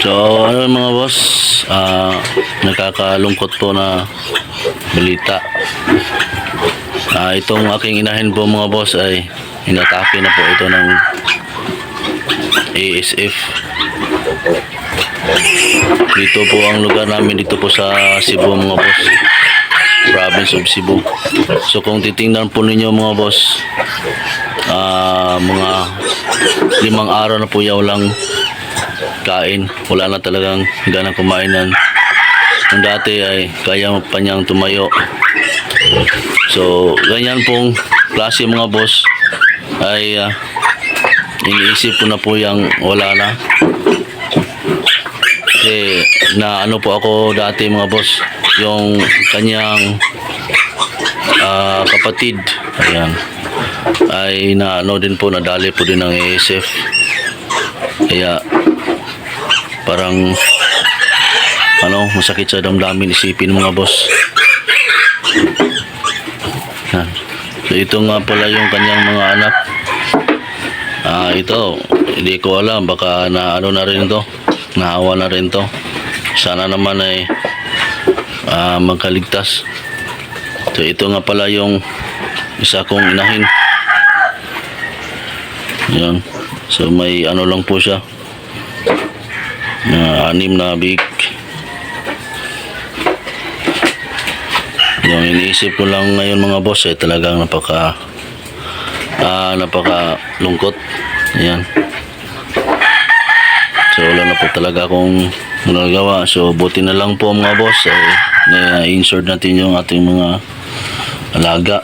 So, ano mga boss, ah nakakalungkot po na balita. Ah, itong aking inahin po mga boss ay inatake na po ito ng ASF. Dito po ang lugar namin dito po sa Cebu mga boss. Province of Cebu. So kung titingnan po ninyo mga boss, ah mga limang araw na po yaw lang kain. Wala na talagang ganang kumain ng Yung dati ay kaya pa niyang tumayo. So, ganyan pong klase mga boss ay ah, iniisip ko na po yung wala na. Kasi na ano po ako dati mga boss, yung kanyang ah, kapatid, ayan, ay na ano din po, nadali po din ng ASF. Kaya parang ano, masakit sa damdamin isipin mga boss. Ha. So ito nga pala yung kanyang mga anak. Ah, ito, hindi ko alam baka na ano na rin to. Naawa na rin to. Sana naman ay ah, magkaligtas. So ito nga pala yung isa kong inahin. Yan. So may ano lang po siya. Na anim na big. Yung iniisip ko lang ngayon mga boss eh talagang napaka ah napaka lungkot. Ayan. So wala na po talaga akong nagawa. So buti na lang po mga boss eh na-insure natin yung ating mga alaga.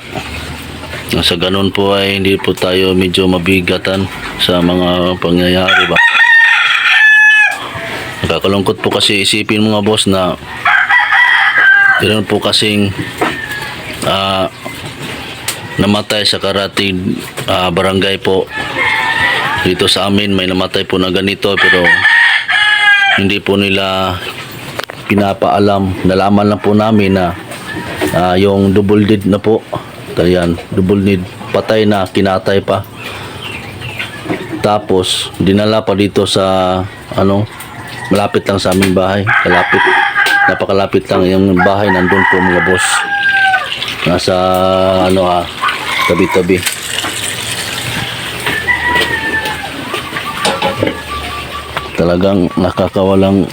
Sa ganun po ay hindi po tayo medyo mabigatan sa mga pangyayari ba. Nakakalungkot po kasi isipin mga boss na Ganoon po kasing ah, namatay sa Karatig ah, barangay po. Dito sa amin may namatay po na ganito pero hindi po nila pinapaalam. Nalaman lang po namin na ah, yung double dead na po. Ayan, double dead patay na, kinatay pa. Tapos dinala pa dito sa ano malapit lang sa aming bahay, kalapit. Napakalapit lang yung bahay. Nandun po mga boss. Nasa ano ah tabi-tabi. Talagang nakakawalang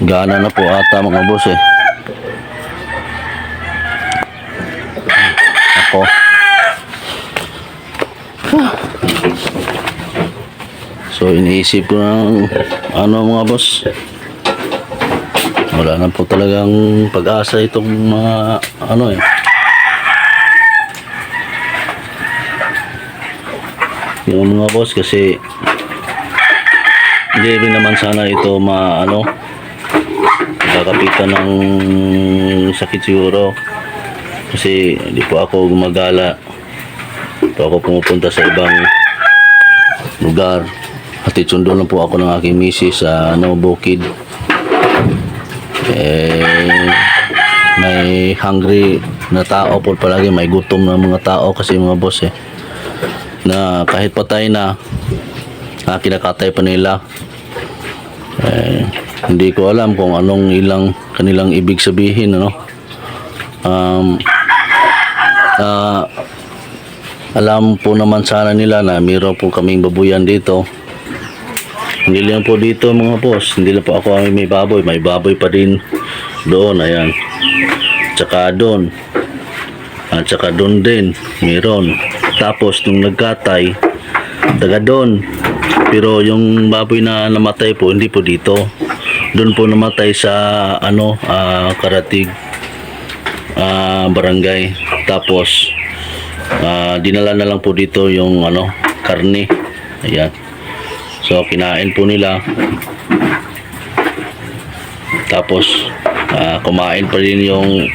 gana na po ata mga boss eh ako so iniisip ko ng ano mga boss. Wala na po talagang pag-asa itong mga ano eh. Yung mga boss kasi hindi rin naman sana ito ma ano kakapitan ng sakit siguro. Kasi hindi po ako gumagala. Po ako pumupunta sa ibang lugar hatid sundo lang po ako ng aking misis sa ano, bukid eh may hungry na tao po palagi. May gutom na mga tao kasi mga boss eh na kahit patay na ah, kinakatay pa nila. Eh, hindi ko alam kung anong ilang kanilang ibig sabihin ano. Um, ah, alam po naman sana nila na mayroon po kaming babuyan dito hindi lang po dito mga boss. Hindi lang po ako ang may baboy. May baboy pa din doon ayan. Tsaka doon. At tsaka doon din mayroon tapos nung nagkatay taga doon. Pero yung baboy na namatay po hindi po dito. Doon po namatay sa ano ah, karatig ah, barangay. Tapos ah, dinala na lang po dito yung ano karne. Ayan So kinain po nila. Tapos ah, kumain pa rin yung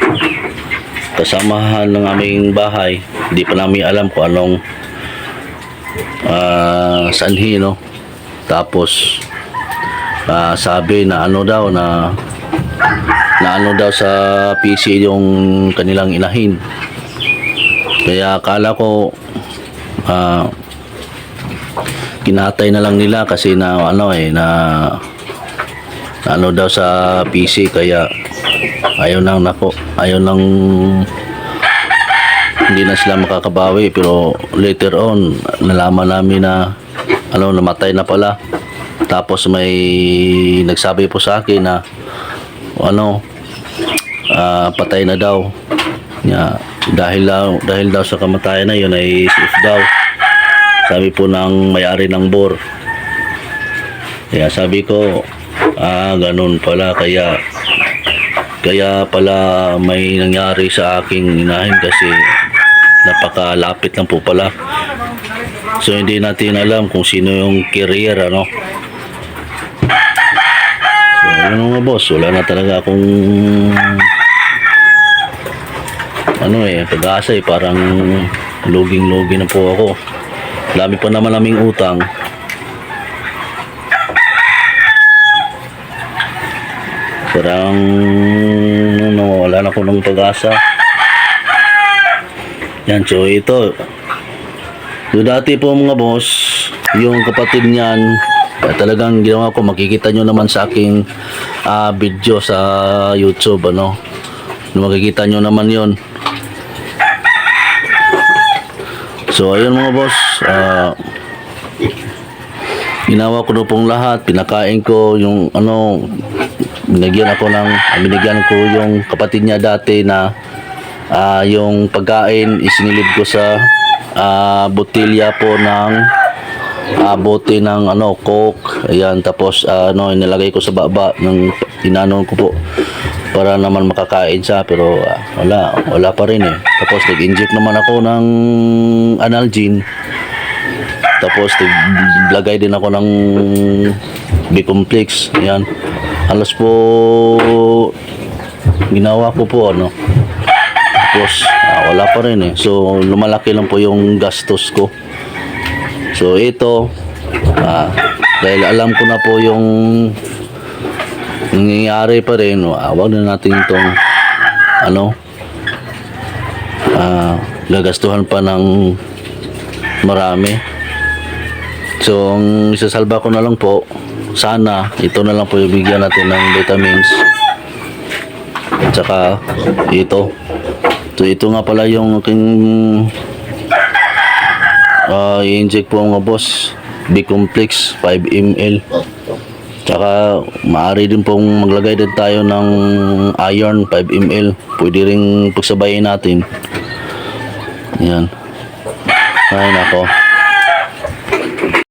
kasamahan ng aming bahay. Hindi pa namin alam kung anong ah, sanhi no. Tapos ah, sabi na ano daw na na ano daw sa PC yung kanilang inahin. Kaya akala ko ah, kinatay na lang nila kasi na ano eh na ano daw sa PC kaya ayaw nang nako ayaw nang hindi na sila makakabawi. Pero later on nalaman namin na ano namatay na pala. Tapos may nagsabi po sa akin na ano ah, patay na daw. Niya dahil daw dahil daw sa kamatayan na yun ay safe daw sabi po ng may-ari ng bor. Kaya sabi ko ah ganun pala kaya kaya pala may nangyari sa aking inahin kasi napakalapit lang po pala. So hindi natin alam kung sino yung carrier ano. So yun mga boss wala na talaga akong ano eh pag-asa eh parang luging-lugi na po ako dami pa naman naming utang. Parang no, wala na ko ng pag-asa. Yan so ito. So dati po mga boss yung kapatid niyan eh, talagang ginawa ko makikita nyo naman sa aking ah, video sa youtube ano. Makikita nyo naman yon so ayun mga boss ah ginawa ko na pong lahat. Pinakain ko yung ano binigyan ako ng ah, binigyan ko yung kapatid niya dati na ah, yung pagkain isinilid ko sa ah, botilya po ng ah, bote ng ano coke. Ayan tapos ah, ano inilagay ko sa baba ng inanon ko po para naman makakain siya. Pero ah, wala wala pa rin eh tapos nag-inject naman ako ng analgin tapos naglagay din ako ng B-complex. Ayan. Halos po ginawa ko po ano. Tapos ah, wala pa rin eh. So lumalaki lang po yung gastos ko. So ito ah, dahil alam ko na po yung nangyayari pa rin, ah, wag na natin itong ano ah, gagastuhan pa ng marami. So, ang isasalba ko na lang po, sana, ito na lang po yung bigyan natin ng vitamins. At saka, ito. So, ito nga pala yung aking uh, i-inject po mga boss. B-complex 5 ml. Tsaka, maaari din pong maglagay din tayo ng iron 5 ml. Pwede rin pagsabayin natin. Yan. Ay, nako.